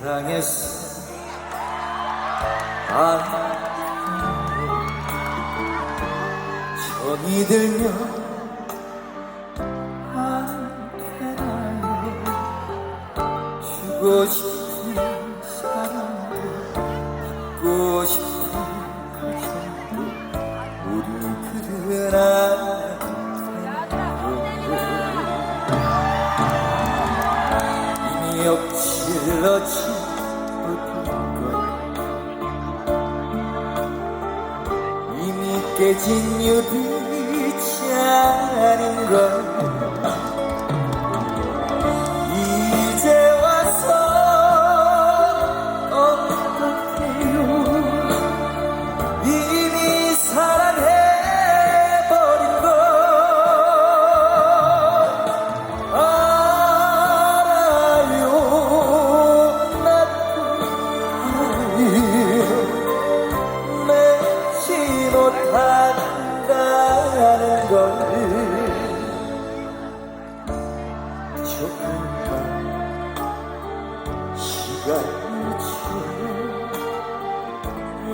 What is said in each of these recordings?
사랑했어. 아 정이 들면 안되나요. 주고 싶은 사랑도 잊고 싶은 가정도 우리 그날 이미 엎 질러진 모든 것 이미 깨진 유리지 않은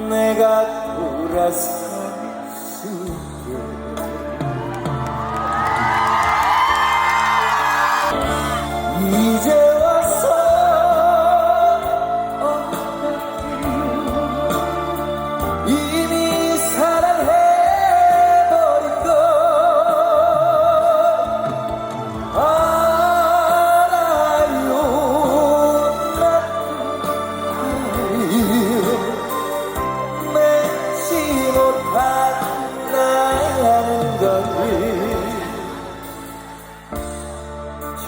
내가 돌아설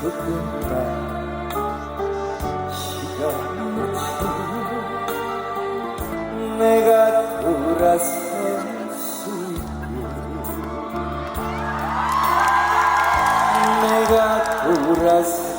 조금만 시간을 주 내가 돌아설 수 있게 내가 돌아설